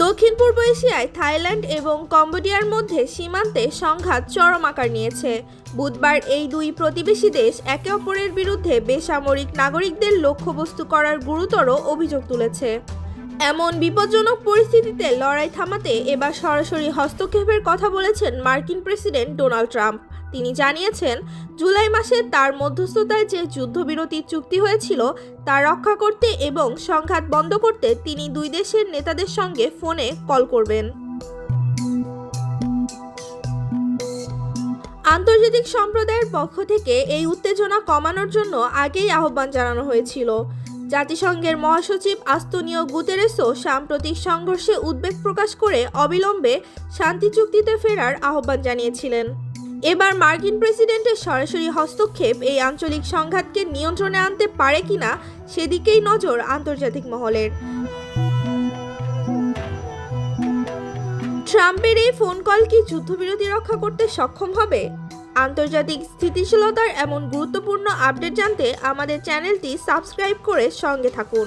দক্ষিণ পূর্ব এশিয়ায় থাইল্যান্ড এবং কম্বোডিয়ার মধ্যে সীমান্তে সংঘাত চরম আকার নিয়েছে। বুধবার এই দুই প্রতিবেশী দেশ একে অপরের বিরুদ্ধে বেসামরিক নাগরিকদের লক্ষ্যবস্তু করার গুরুতর অভিযোগ তুলেছে। এমন বিপজ্জনক পরিস্থিতিতে লড়াই থামাতে এবার সরাসরি হস্তক্ষেপের কথা বলেছেন মার্কিন প্রেসিডেন্ট ডোনাল্ড ট্রাম্প। তিনি জানিয়েছেন, জুলাই মাসে তার মধ্যস্থতায় যে যুদ্ধবিরতি চুক্তি হয়েছিল, তা রক্ষা করতে এবং সংঘাত বন্ধ করতে তিনি দুই দেশের নেতাদের সঙ্গে ফোনে কল করবেন। আন্তর্জাতিক সম্প্রদায়ের পক্ষ থেকে এই উত্তেজনা কমানোর জন্য আগেই আহ্বান জানানো হয়েছিল। জাতিসংঘের মহাসচিব আস্তনীয় গুতেরেসও সাম্প্রতিক সংঘর্ষে উদ্বেগ প্রকাশ করে অবিলম্বে শান্তি চুক্তিতে ফেরার আহ্বান জানিয়েছিলেন। এবার মার্কিন প্রেসিডেন্টের সরাসরি হস্তক্ষেপ, এই আঞ্চলিক সংঘাতকে নিয়ন্ত্রণে আনতে পারে কিনা সেদিকেই নজর আন্তর্জাতিক মহলের। ট্রাম্পের এই ফোন কল কি যুদ্ধবিরতি রক্ষা করতে সক্ষম হবে? আন্তর্জাতিক স্থিতিশীলতার এমন গুরুত্বপূর্ণ আপডেট জানতে আমাদের চ্যানেলটি সাবস্ক্রাইব করে সঙ্গে থাকুন।